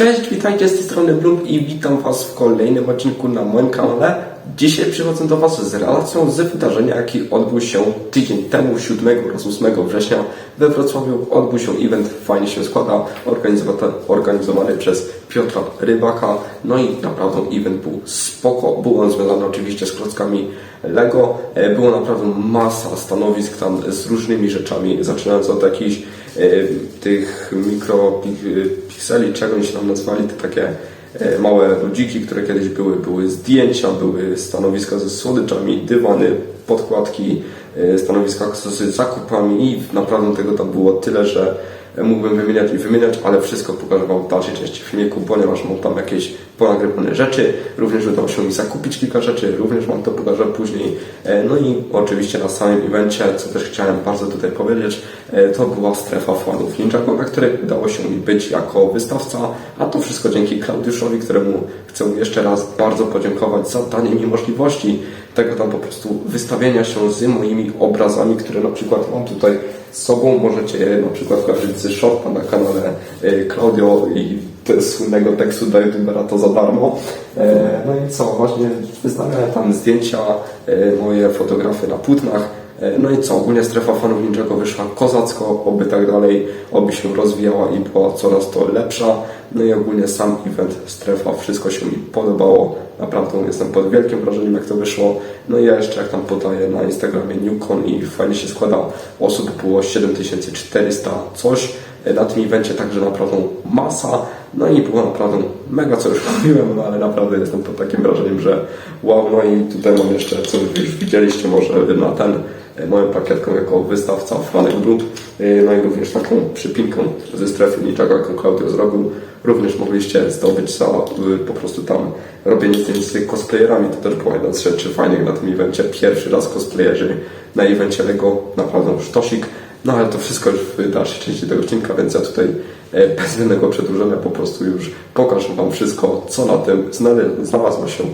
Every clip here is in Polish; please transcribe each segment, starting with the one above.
Cześć, witajcie z tej strony Blum i witam Was w kolejnym odcinku na moim kanale. Dzisiaj przychodzę do Was z relacją z wydarzenia, jaki odbył się tydzień temu, 7 oraz 8 września we Wrocławiu. Odbył się event, fajnie się składa, organizowany, przez Piotra Rybaka. No i naprawdę event był spoko. Był on związany oczywiście z klockami Lego. E, Było naprawdę masa stanowisk tam z różnymi rzeczami, zaczynając od jakichś e, tych mikropikseli, czego oni się tam nazwali, te takie małe ludziki, które kiedyś były, były zdjęcia, były stanowiska ze słodyczami, dywany, podkładki, e, stanowiska z zakupami i naprawdę tego tam było tyle, że mógłbym wymieniać i wymieniać, ale wszystko pokażę Wam w dalszej części filmiku, ponieważ mam tam jakieś ponagrywane rzeczy, również udało się mi zakupić kilka rzeczy, również Wam to pokażę później. E, No i oczywiście na samym evencie, co też chciałem bardzo tutaj powiedzieć, e, to była strefa fanów Ninjago, na której udało się mi być jako wystawca, a to wszystko dzięki Klaudiuszowi, któremu chcę jeszcze raz bardzo podziękować za danie mi możliwości tego tam po prostu wystawienia się z moimi obrazami, które na przykład mam tutaj z sobą. Możecie na przykład kojarzyć z shorta na kanale e, Claudio i słynnego tekstu do youtubera to za darmo. E, No i co, właśnie wystawiałem tam zdjęcia, e, moje fotografie na płótnach. E, No i co, ogólnie strefa fanów Ninjago wyszła kozacko, oby tak dalej, oby się rozwijała i była coraz to lepsza. No i ogólnie sam event, strefa, wszystko się mi podobało. Naprawdę jestem pod wielkim wrażeniem, jak to wyszło. No i ja jeszcze jak tam podaję na Instagramie Newcon i fajnie się składa. Osób było 7400 coś na tym evencie, także naprawdę masa. No i było naprawdę mega, co już mówiłem, no ale naprawdę jestem pod takim wrażeniem, że wow. No i tutaj mam jeszcze, co już widzieliście może na ten e, moją pakietką jako wystawca Franek Brud, e, no i również taką przypinką ze strefy Ninjago, jaką Claudio zrobił. Również mogliście zdobyć za y, po prostu tam robienie zdjęć z cosplayerami. To też była jedna z rzeczy fajnych na tym evencie. Pierwszy raz cosplayerzy na evencie Lego, naprawdę sztosik. No ale to wszystko już w dalszej części tego odcinka, więc ja tutaj e, bez zbędnego przedłużenia po prostu już pokażę Wam wszystko, co na tym znalazło się.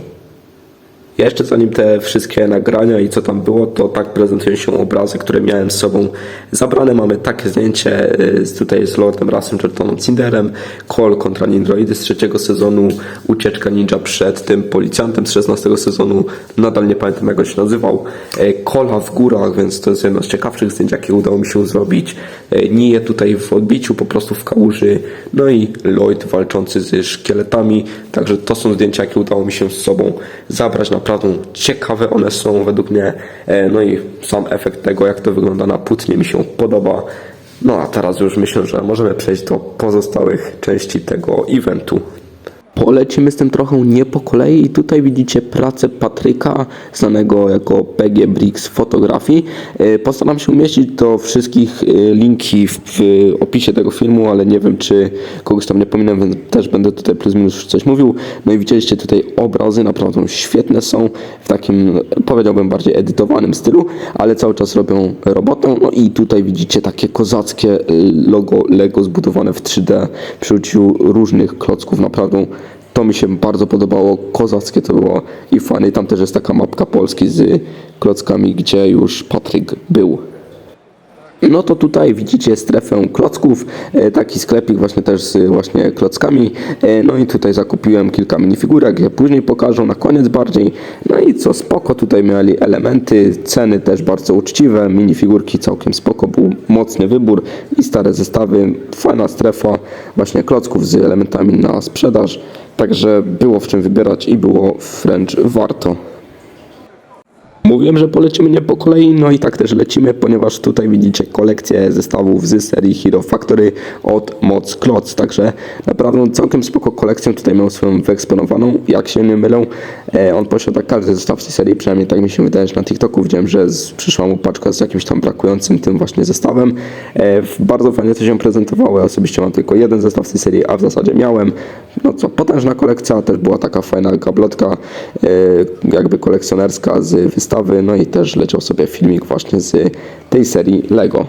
Jeszcze zanim te wszystkie nagrania i co tam było, to tak prezentują się obrazy, które miałem z sobą zabrane. Mamy takie zdjęcie y, z- tutaj z Lordem Russem Jordanem Cinderem, Cole kontra Nindroidy z trzeciego sezonu, ucieczka ninja przed tym policjantem z 16 sezonu, nadal nie pamiętam jak on się nazywał, E, Cola w górach, więc to jest jedno z ciekawszych zdjęć, jakie udało mi się zrobić. E, Nije tutaj w odbiciu, po prostu w kałuży, no i Lloyd walczący ze szkieletami, także to są zdjęcia, jakie udało mi się z sobą zabrać. Naprawdę ciekawe one są według mnie. E, No i sam efekt tego, jak to wygląda na płótnie mi się podoba. No a teraz już myślę, że możemy przejść do pozostałych części tego eventu. Polecimy z tym trochę nie po kolei i tutaj widzicie pracę Patryka, znanego jako PG Bricks Fotografii. E, Postaram się umieścić do wszystkich e, linki w, opisie tego filmu, ale nie wiem czy kogoś tam nie pominę, więc też będę tutaj plus minus coś mówił. No i widzieliście tutaj obrazy, naprawdę świetne są w takim powiedziałbym bardziej edytowanym stylu, ale cały czas robią robotę. No i tutaj widzicie takie kozackie e, logo Lego zbudowane w 3D przy użyciu różnych klocków, naprawdę to mi się bardzo podobało, kozackie to było i fajne. Tam też jest taka mapka Polski z klockami, gdzie już Patryk był. No to tutaj widzicie strefę klocków, e, taki sklepik właśnie też z właśnie klockami. E, No i tutaj zakupiłem kilka minifigurek, je później pokażę na koniec bardziej. No i co spoko, tutaj mieli elementy, ceny też bardzo uczciwe, minifigurki całkiem spoko, był mocny wybór i stare zestawy, fajna strefa właśnie klocków z elementami na sprzedaż. Także było w czym wybierać i było wręcz warto. Mówiłem, że polecimy nie po kolei, no i tak też lecimy, ponieważ tutaj widzicie kolekcję zestawów z serii Hero Factory od Moc Klotz, także naprawdę całkiem spoko kolekcję tutaj miał swoją wyeksponowaną, jak się nie mylę, e, on posiada każdy zestaw z tej serii, przynajmniej tak mi się wydaje, że na TikToku. Widziałem, że przyszła mu paczka z jakimś tam brakującym tym właśnie zestawem, e, bardzo fajnie to się prezentowało, ja osobiście mam tylko jeden zestaw z tej serii, a w zasadzie miałem, no co, potężna kolekcja, też była taka fajna gablotka, e, jakby kolekcjonerska z wystawy, no i też leciał sobie filmik właśnie z tej serii Lego.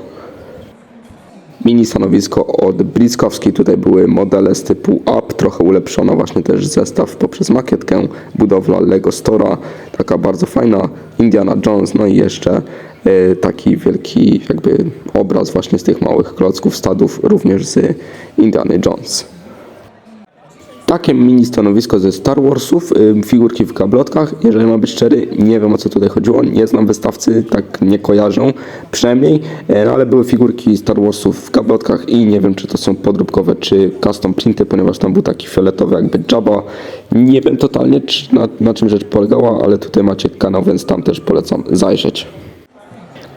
Mini stanowisko od Bliskowski, tutaj były modele z typu up, trochę ulepszono właśnie też zestaw poprzez makietkę, budowla Lego Stora, taka bardzo fajna, Indiana Jones, no i jeszcze e, taki wielki jakby obraz właśnie z tych małych klocków stadów, również z Indiana Jones. Takie mini stanowisko ze Star Warsów, ym, figurki w gablotkach. Jeżeli mam być szczery, nie wiem o co tutaj chodziło, nie znam wystawcy, tak nie kojarzą przynajmniej, e, no, ale były figurki Star Warsów w gablotkach i nie wiem czy to są podróbkowe czy custom printy, ponieważ tam był taki fioletowy jakby Jabba. Nie wiem totalnie na, na czym rzecz polegała, ale tutaj macie kanał, więc tam też polecam zajrzeć.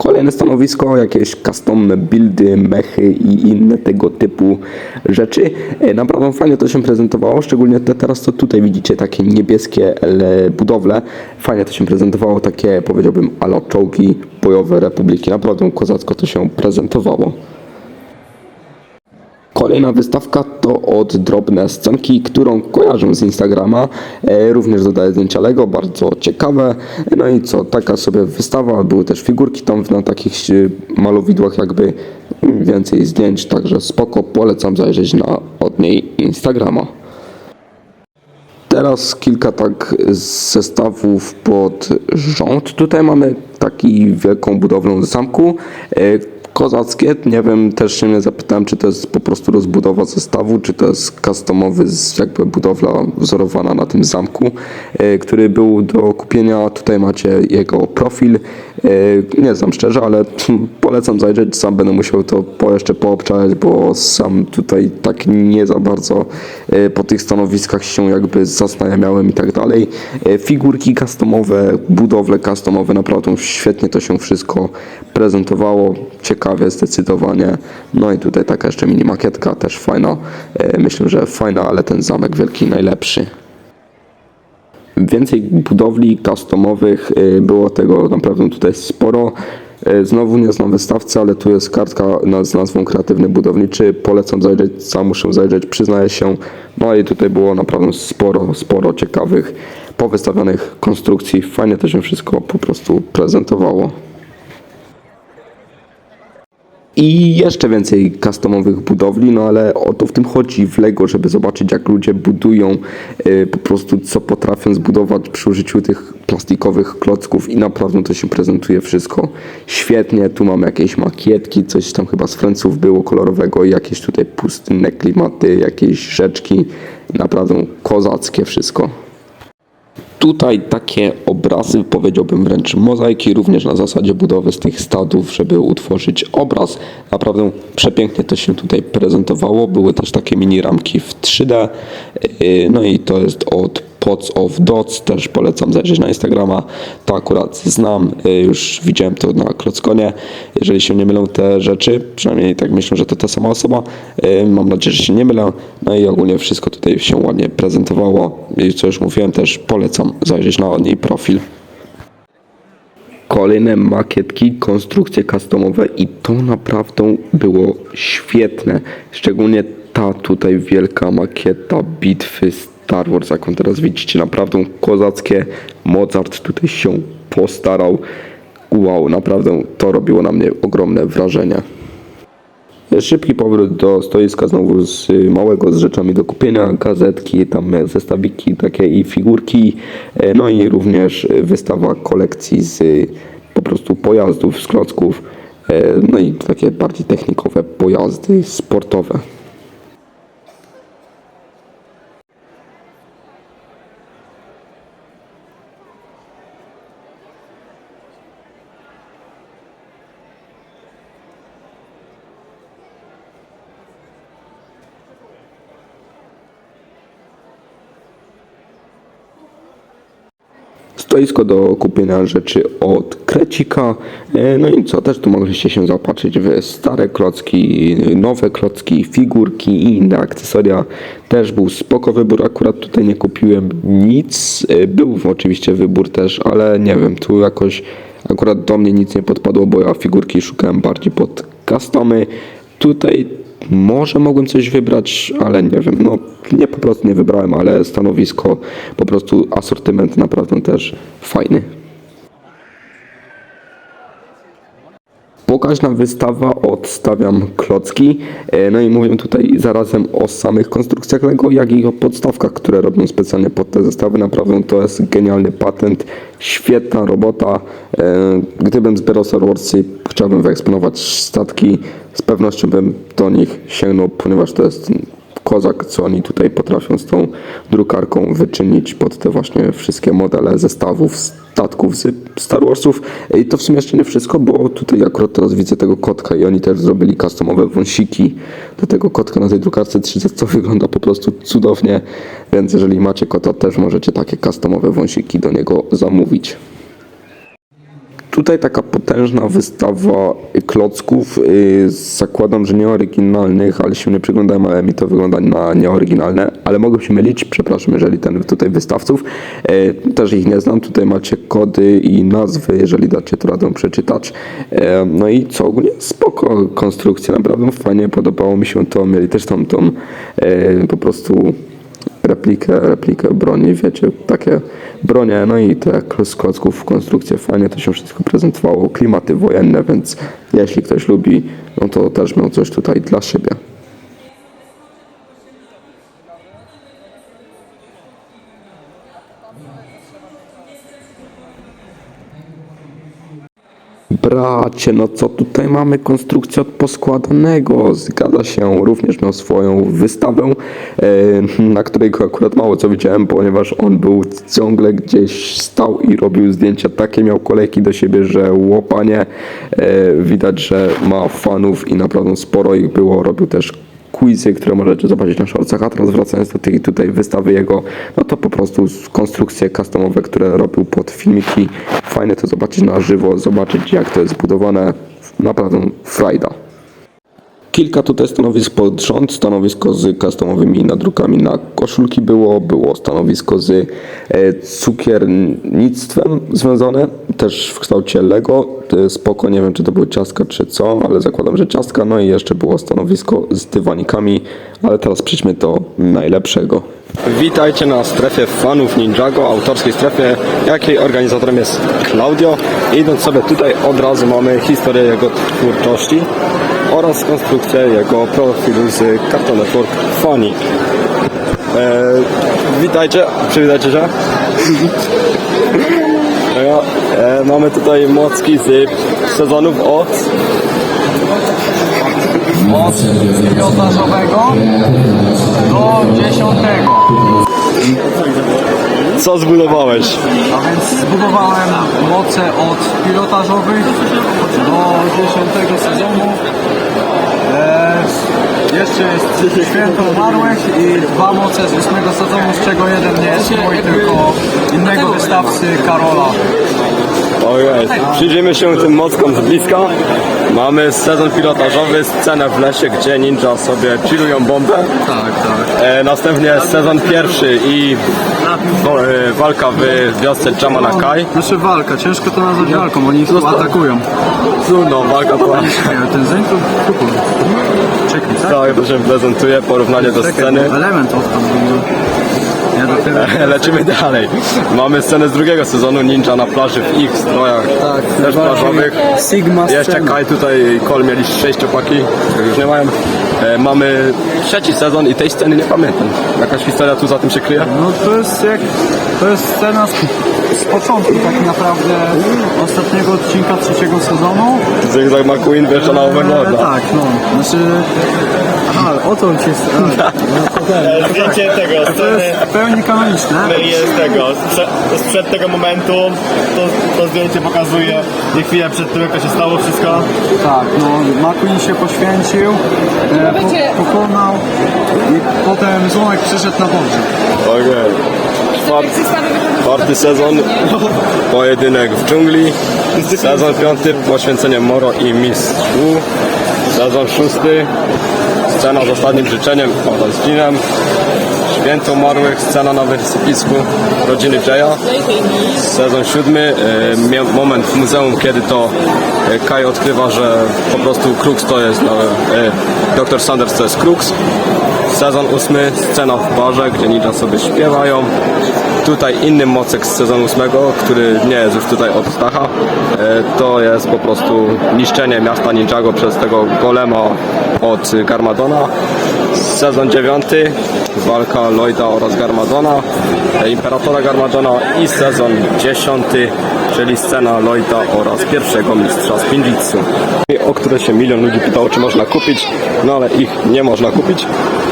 Kolejne stanowisko, jakieś custom buildy, mechy i inne tego typu rzeczy. E, Naprawdę fajnie to się prezentowało, szczególnie te teraz to tutaj widzicie takie niebieskie budowle. Fajnie to się prezentowało, takie powiedziałbym ala czołgi bojowe Republiki. Naprawdę kozacko to się prezentowało. Kolejna wystawka to od drobne scenki, którą kojarzę z Instagrama. E, również dodaję zdjęcia Lego, bardzo ciekawe. No i co, taka sobie wystawa, były też figurki tam na takich e, malowidłach jakby więcej zdjęć, także spoko, polecam zajrzeć na od niej Instagrama. Teraz kilka tak zestawów pod rząd. Tutaj mamy taki wielką budowlę zamku. Kozackie, nie wiem, też się nie zapytałem, czy to jest po prostu rozbudowa zestawu, czy to jest customowy, jakby budowla wzorowana na tym zamku, e, który był do kupienia. Tutaj macie jego profil. E, Nie znam szczerze, ale polecam zajrzeć. Sam będę musiał to po, jeszcze poobczać, bo sam tutaj tak nie za bardzo e, po tych stanowiskach się jakby zastanawiałem i tak dalej. Figurki customowe, budowle customowe, naprawdę świetnie to się wszystko prezentowało. Ciekawie zdecydowanie. No i tutaj taka jeszcze mini makietka, też fajna. E, Myślę, że fajna, ale ten zamek wielki najlepszy. Więcej budowli customowych, y, było tego naprawdę tutaj sporo. Y, Znowu nie znam wystawcy, ale tu jest kartka z nazwą Kreatywny Budowniczy. Polecam zajrzeć, sam muszę zajrzeć, przyznaję się. No i tutaj było naprawdę sporo, sporo ciekawych powystawionych konstrukcji. Fajnie to się wszystko po prostu prezentowało. I jeszcze więcej customowych budowli, no ale o to w tym chodzi w Lego, żeby zobaczyć jak ludzie budują y, po prostu co potrafią zbudować przy użyciu tych plastikowych klocków i naprawdę to się prezentuje wszystko świetnie. Tu mam jakieś makietki, coś tam chyba z Franców było kolorowego, jakieś tutaj pustynne klimaty, jakieś rzeczki. Naprawdę kozackie wszystko. Tutaj takie obrazy, powiedziałbym wręcz mozaiki, również na zasadzie budowy z tych stadów, żeby utworzyć obraz. Naprawdę przepięknie to się tutaj prezentowało. Były też takie mini ramki w 3D. Yy, No i to jest od Pots of Dots, też polecam zajrzeć na Instagrama. To akurat znam, yy, już widziałem to na Klockonie. Jeżeli się nie mylą te rzeczy, przynajmniej tak myślę, że to ta sama osoba. Yy, Mam nadzieję, że się nie mylę. No i ogólnie wszystko tutaj się ładnie prezentowało. I co już mówiłem, też polecam zajrzeć na niej profil. Kolejne makietki, konstrukcje customowe i to naprawdę było świetne. Szczególnie ta tutaj wielka makieta bitwy Star Wars, jaką teraz widzicie, naprawdę kozackie. Mozart tutaj się postarał. Wow, naprawdę to robiło na mnie ogromne wrażenie. Szybki powrót do stoiska znowu z małego z rzeczami do kupienia, gazetki, tam e, zestawiki takie i figurki, e, no i również wystawa kolekcji z y, po prostu pojazdów, z klocków, e, no i takie bardziej technikowe pojazdy sportowe. Stoisko do kupienia rzeczy od Krecika. E, No i co, też tu mogliście się zaopatrzyć w stare klocki, nowe klocki, figurki i inne akcesoria. Też był spoko wybór, akurat tutaj nie kupiłem nic. E, Był oczywiście wybór też, ale nie wiem, tu jakoś akurat do mnie nic nie podpadło, bo ja figurki szukałem bardziej pod customy. Tutaj może mogłem coś wybrać, ale nie wiem, no nie po prostu nie wybrałem, ale stanowisko, po prostu asortyment naprawdę też fajny. Pokaźna wystawa, odstawiam klocki. E, No i mówię tutaj zarazem o samych konstrukcjach Lego, jak i o podstawkach, które robią specjalnie pod te zestawy. Naprawdę to jest genialny patent, świetna robota. E, Gdybym zbierał Star Warsy, chciałbym wyeksponować statki, z pewnością bym do nich sięgnął, ponieważ to jest kozak, co oni tutaj potrafią z tą drukarką wyczynić pod te właśnie wszystkie modele zestawów statków z Star Warsów. I to w sumie jeszcze nie wszystko, bo tutaj akurat teraz widzę tego kotka i oni też zrobili customowe wąsiki do tego kotka na tej drukarce 3D, co wygląda po prostu cudownie, więc jeżeli macie kota, też możecie takie customowe wąsiki do niego zamówić. Tutaj taka potężna wystawa klocków. Yy, zakładam, że nieoryginalnych, ale się nie przyglądałem, ale mi to wygląda na nieoryginalne. Ale mogę się mylić, przepraszam, jeżeli ten tutaj wystawców. Yy, też ich nie znam. Tutaj macie kody i nazwy, jeżeli dacie to radę przeczytać. Yy, no i co ogólnie spoko konstrukcja, naprawdę fajnie podobało mi się to. Mieli też tam tą yy, po prostu replikę, replikę broni, wiecie, takie bronie, no i te z klocków konstrukcje, fajnie to się wszystko prezentowało, klimaty wojenne, więc jeśli ktoś lubi, no to też miał coś tutaj dla siebie. Bracie, no co tutaj mamy? Konstrukcję od poskładanego. Zgadza się, również miał swoją wystawę, e, na której akurat mało co widziałem, ponieważ on był ciągle gdzieś stał i robił zdjęcia. Takie miał kolejki do siebie, że łopanie. E, widać, że ma fanów i naprawdę sporo ich było. Robił też quizy, które możecie zobaczyć na shortsach, a teraz wracając do tej tutaj wystawy jego, no to po prostu konstrukcje customowe, które robił pod filmiki. Fajne to zobaczyć na żywo, zobaczyć jak to jest zbudowane. Naprawdę frajda. Kilka tutaj stanowisk pod rząd, stanowisko z customowymi nadrukami na koszulki było, było stanowisko z e, cukiernictwem związane, też w kształcie Lego, spoko, nie wiem czy to były ciastka czy co, ale zakładam, że ciastka, no i jeszcze było stanowisko z dywanikami, ale teraz przejdźmy do najlepszego. Witajcie na strefie fanów Ninjago, autorskiej strefie, jakiej organizatorem jest Claudio. Idąc sobie tutaj od razu mamy historię jego twórczości oraz konstrukcję jego profilu z Cartoon Network Funny. E, witajcie, przywitajcie się. No, e, mamy tutaj mocki z sezonów od od pilotażowego do dziesiątego. co zbudowałeś? A więc zbudowałem moce od pilotażowych do dziesiątego sezonu. Jeszcze jest Święto Umarłych i dwa moce z ósmego sezonu, z czego jeden nie jest mój, tylko innego wystawcy Karola. Ojej, przyjrzyjmy się tym mockom z bliska. Mamy sezon pilotażowy, scenę w lesie, gdzie ninja sobie chillują bombę. Tak, tak. E, następnie sezon pierwszy i wo, e, walka w wiosce Jamanakai. Znaczy walka, ciężko to nazwać walką, oni tu atakują. Trudno, walka to Ten zeń to kupon. Czekaj, tak? tak, to się prezentuje, porównanie do Czekaj, sceny. element odpadł. Ja dopiero... Lecimy dalej. Mamy scenę z drugiego sezonu Ninja na plaży w ich strojach Tak, też plażowych. Sigma Jeszcze scena. Kai tutaj i Kol mieli sześciopaki, których już nie mają. E, mamy trzeci sezon i tej sceny nie pamiętam. Jakaś historia tu za tym się kryje? No to jest jak... To jest scena z, z początku tak naprawdę ostatniego odcinka trzeciego sezonu. Zygzak McQueen wieszcza na E, Overlorda. tak, no. Znaczy... Aha, o to ci jest... A, no, ten. Zdjęcie tego, To sceny jest pełni kanoniczne. jest tego, sprzed, sprzed tego momentu, to, to zdjęcie pokazuje nie chwilę przed tym, jak to się stało wszystko. Tak, no McQueen się poświęcił, e, po, pokonał i potem Złomek przyszedł na podrzut. Okej. Czwarty, czwarty sezon, pojedynek w dżungli. Sezon piąty, poświęcenie Moro i Miss Wu. Sezon szósty, scena z ostatnim życzeniem oraz z Jinem. Święto umarłych, scena na wysypisku rodziny Jaya. Sezon siódmy, e, moment w muzeum, kiedy to e, Kai odkrywa, że po prostu Crux to jest, no, e, Dr. Sanders to jest Crux. Sezon ósmy, scena w barze, gdzie ninja sobie śpiewają. Tutaj inny mocek z sezonu ósmego, który nie jest już tutaj od Stacha. E, To jest po prostu niszczenie miasta Ninjago przez tego golema od Garmadona. Sezon dziewiąty, walka Lloyda oraz Garmadona, e, Imperatora Garmadona i sezon dziesiąty, czyli scena Lloyda oraz pierwszego mistrza Spinjitsu. O które się milion ludzi pytało, czy można kupić, no ale ich nie można kupić.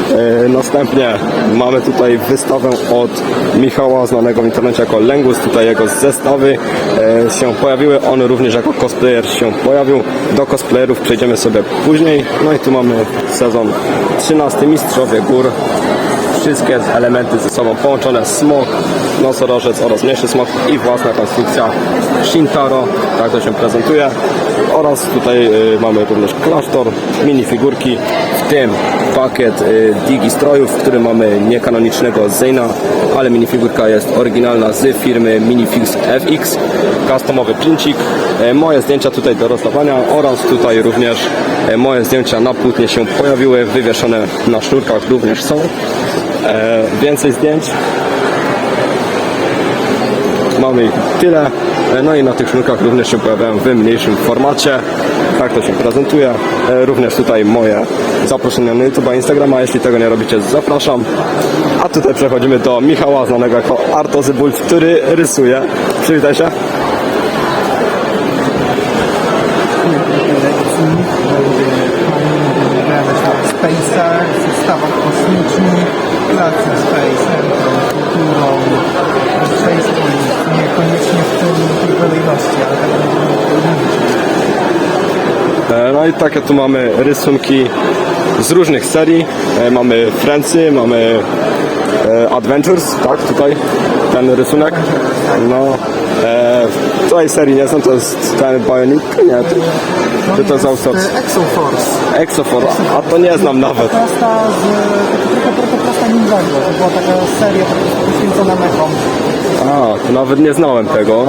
E, następnie mamy tutaj wystawę od Michała, znanego w internecie jako Lengus. Tutaj jego zestawy e, się pojawiły. On również jako cosplayer się pojawił. Do cosplayerów przejdziemy sobie później. No i tu mamy sezon 13 Mistrzowie Gór. Wszystkie elementy ze sobą połączone. Smok, nosorożec oraz mniejszy smok i własna konstrukcja Shintaro. Tak to się prezentuje. Oraz tutaj y, mamy również klasztor, minifigurki, w tym pakiet y, digi strojów, w którym mamy niekanonicznego Zeyna, ale minifigurka jest oryginalna z firmy Minifix FX. Customowy princik. Y, moje zdjęcia tutaj do rozdawania oraz tutaj również y, moje zdjęcia na płótnie się pojawiły, wywieszone na sznurkach również są. E, więcej zdjęć. Mamy ich tyle. E, No i na tych sznurkach również się pojawiają w mniejszym formacie. Tak to się prezentuje. E, Również tutaj moje zaproszenia na YouTube, Instagrama. Jeśli tego nie robicie, zapraszam. A tutaj przechodzimy do Michała, znanego jako Artozybult, który rysuje. Przywitaj się. No i takie tu mamy rysunki z różnych serii. E, Mamy Frenzy, mamy e, Adventures, tak, tutaj ten rysunek. No, e, tej serii nie znam, to jest ten Bionic, nie, to, to, to jest. Exoforce. Exoforce, a to nie znam nawet. Prosta z, prosta Ninjago. To była taka seria poświęcona mechom. A, to nawet nie znałem tego.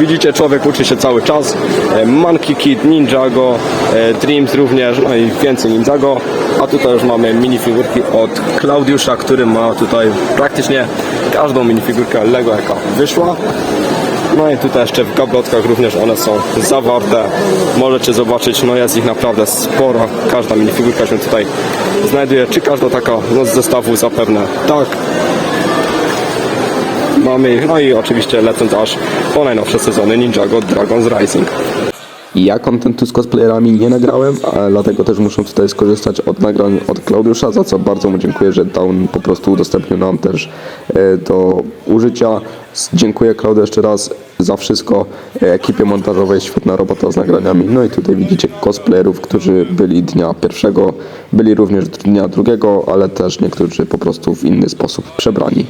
Widzicie, człowiek uczy się cały czas. E, Monkey Kid, Ninjago, e, Dreams również, no i więcej Ninjago. A tutaj już mamy minifigurki od Klaudiusza, który ma tutaj praktycznie każdą minifigurkę Lego, jaka wyszła. No i tutaj jeszcze w gablotkach również one są zawarte. Możecie zobaczyć, no jest ich naprawdę sporo. Każda minifigurka się tutaj znajduje. Czy każda taka no z zestawu zapewne tak. No i oczywiście lecąc aż po najnowsze sezony Ninjago Dragon's Rising. Ja kontentu z cosplayerami nie nagrałem, dlatego też muszę tutaj skorzystać od nagrań od Klaudiusza, za co bardzo mu dziękuję, że dał po prostu udostępnił nam też e, do użycia. Dziękuję Klaudio jeszcze raz za wszystko. E, Ekipie montażowej świetna robota z nagraniami. No i tutaj widzicie cosplayerów, którzy byli dnia pierwszego, byli również dnia drugiego, ale też niektórzy po prostu w inny sposób przebrani.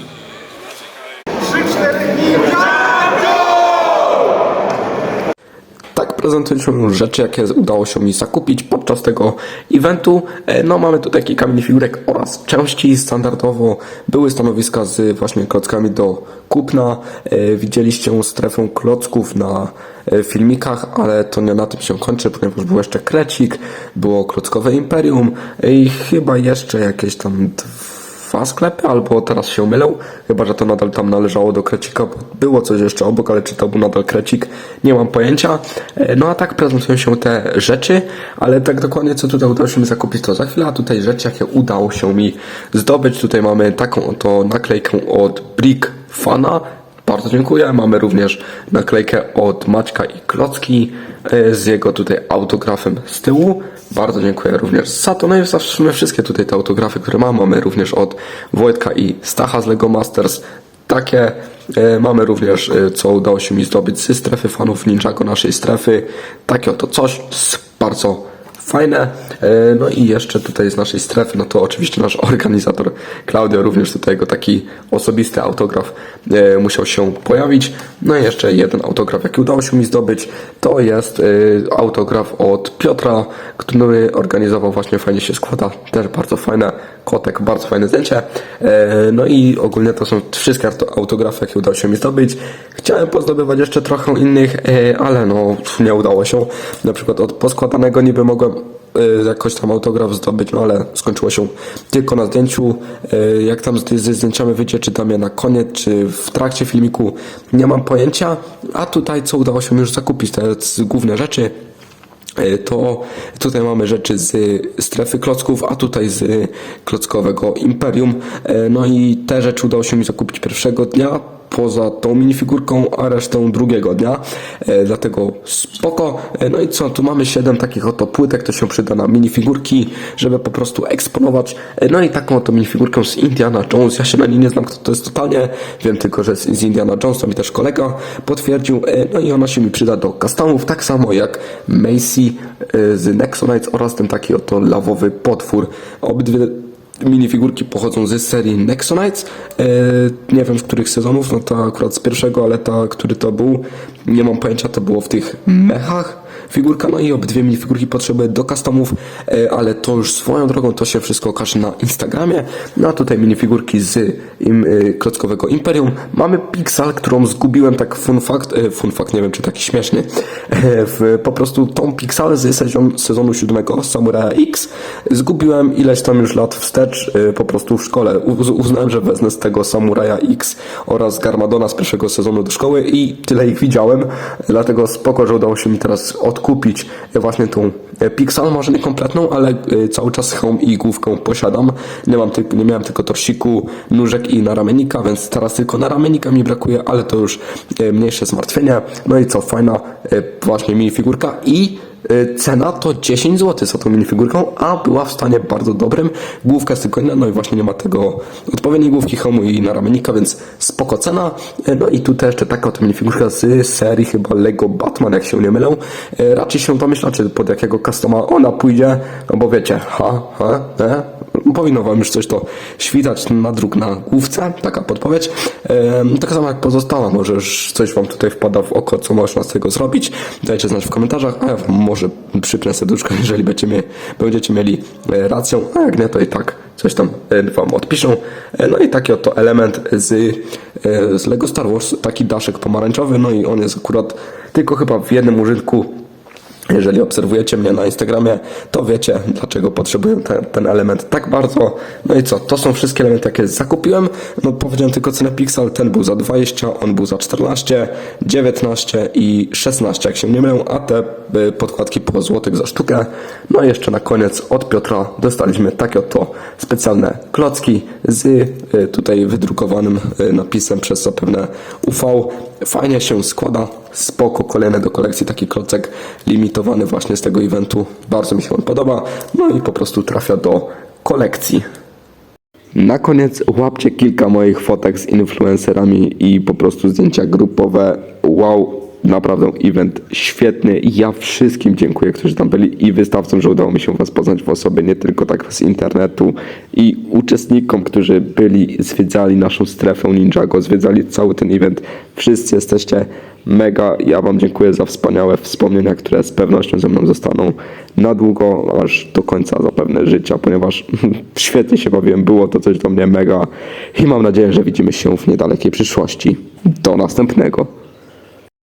Tak prezentują rzeczy, jakie udało się mi zakupić podczas tego eventu. E, No mamy tutaj kilka minifigurek oraz części. Standardowo były stanowiska z właśnie klockami do kupna. E, Widzieliście strefę klocków na e, filmikach, ale to nie na tym się kończy, ponieważ był jeszcze krecik, było klockowe imperium i chyba jeszcze jakieś tam dwa sklepy, albo teraz się mylę, chyba że to nadal tam należało do krecika, było coś jeszcze obok, ale czy to był nadal krecik, nie mam pojęcia. E, No a tak prezentują się te rzeczy, ale tak dokładnie co tutaj udało się mi zakupić, to za chwilę, a tutaj rzeczy, jakie udało się mi zdobyć. Tutaj mamy taką oto naklejkę od Brick Fana, bardzo dziękuję. Mamy również naklejkę od Maćka i Klocki e, z jego tutaj autografem z tyłu. Bardzo dziękuję również za to. No i sumie wszystkie tutaj te autografy, które mam, mamy również od Wojtka i Stacha z Lego Masters. Takie e, mamy również, e, co udało się mi zdobyć ze strefy fanów Ninjago naszej strefy. Takie oto coś, bardzo fajne. E, No i jeszcze tutaj z naszej strefy, no to oczywiście nasz organizator Claudio, również tutaj jego taki osobisty autograf e, musiał się pojawić. No i jeszcze jeden autograf, jaki udało się mi zdobyć, to jest e, autograf od Piotra, który organizował właśnie, fajnie się składa, też bardzo fajne, kotek, bardzo fajne zdjęcie. E, No i ogólnie to są wszystkie auto- autografy, jakie udało się mi zdobyć. Chciałem pozdobywać jeszcze trochę innych, e, ale no nie udało się. Na przykład od poskładanego niby mogłem e, jakoś tam autograf zdobyć, no ale skończyło się tylko na zdjęciu. Jak tam ze zdjęciami wyjdzie, czy tam je na koniec, czy w trakcie filmiku, nie mam pojęcia. A tutaj co udało się już zakupić, te c- główne rzeczy. E, to tutaj mamy rzeczy z strefy klocków, a tutaj z klockowego Imperium. E, No i te rzeczy udało się mi zakupić pierwszego dnia. Poza tą minifigurką, a resztą drugiego dnia, e, dlatego spoko. E, no i co, tu mamy 7 takich oto płytek, to się przyda na minifigurki, żeby po prostu eksponować. E, no i taką oto minifigurkę z Indiana Jones, ja się na niej nie znam, kto to jest totalnie, wiem tylko, że z, Indiana Jones, to mi też kolega potwierdził, no i ona się mi przyda do customów, tak samo jak Macy z Nexonites oraz ten taki oto lawowy potwór. Obydwie minifigurki pochodzą ze serii Nexonites. E, nie wiem z których sezonów, no to akurat z pierwszego, ale ta, który to był, nie mam pojęcia, to było w tych mechach figurka, no i obydwie minifigurki potrzebuję do customów, e, ale to już swoją drogą, to się wszystko okaże na Instagramie. No a tutaj minifigurki z im, e, klockowego Imperium. Mamy Pixel, którą zgubiłem, tak fun fact, e, fun fact, nie wiem czy taki śmieszny, w, po prostu tą Pixel z sezon, sezonu siódmego Samurai X zgubiłem ileś tam już lat wstecz, po prostu w szkole. Uz, uznałem, że wezmę z tego Samuraja X oraz Garmadona z pierwszego sezonu do szkoły i tyle ich widziałem, dlatego spoko, że udało się mi teraz odkupić właśnie tą e, Pixel, może nie kompletną, ale e, cały czas hełm i główkę posiadam. Nie mam nie miałem tylko torsiku, nóżek i naramiennika, więc teraz tylko naramiennika mi brakuje, ale to już e, mniejsze zmartwienie. No i co, fajna e, właśnie minifigurka i e, Cena to 10 zł za tą minifigurką, a była w stanie bardzo dobrym. Główka jest tylko inna, no i właśnie nie ma tego odpowiedniej główki hełmu i naramiennika, więc spoko cena. E, No i tutaj jeszcze taka oto minifigurka z serii chyba Lego Batman, jak się nie mylę. E, Raczej się domyślacie pod jakiego customa ona pójdzie, no bo wiecie, ha, ha, e, powinno wam już coś to świtać na druk na główce, taka podpowiedź. Ehm, tak samo jak pozostała, może już coś wam tutaj wpada w oko, co można z tego zrobić. Dajcie znać w komentarzach, a ja wam może przypnę serduszko, jeżeli będziecie, mie- będziecie mieli e, rację, a jak nie, to i tak coś tam e, wam odpiszą. E, No i taki oto element z, z Lego Star Wars, taki daszek pomarańczowy, no i on jest akurat tylko chyba w jednym użytku jeżeli obserwujecie mnie na Instagramie, to wiecie, dlaczego potrzebuję ten, ten element tak bardzo. No i co, to są wszystkie elementy, jakie zakupiłem. No powiedziałem tylko cenę Pixel, ten był za 20, on był za 14, 19 i 16, jak się nie mylę, a te y, podkładki po złotych za sztukę. No i jeszcze na koniec od Piotra dostaliśmy takie oto specjalne klocki z y, tutaj wydrukowanym y, napisem przez zapewne UV. Fajnie się składa, spoko, kolejny do kolekcji taki klocek limitowany właśnie z tego eventu. Bardzo mi się on podoba, no i po prostu trafia do kolekcji. Na koniec łapcie kilka moich fotek z influencerami i po prostu zdjęcia grupowe. Wow, naprawdę event świetny. Ja wszystkim dziękuję, którzy tam byli i wystawcom, że udało mi się Was poznać w osobie, nie tylko tak z internetu i uczestnikom, którzy byli, zwiedzali naszą strefę Ninjago, zwiedzali cały ten event. Wszyscy jesteście mega. Ja Wam dziękuję za wspaniałe wspomnienia, które z pewnością ze mną zostaną na długo, aż do końca zapewne życia, ponieważ świetnie się bawiłem, było to coś dla mnie mega i mam nadzieję, że widzimy się w niedalekiej przyszłości. Do następnego.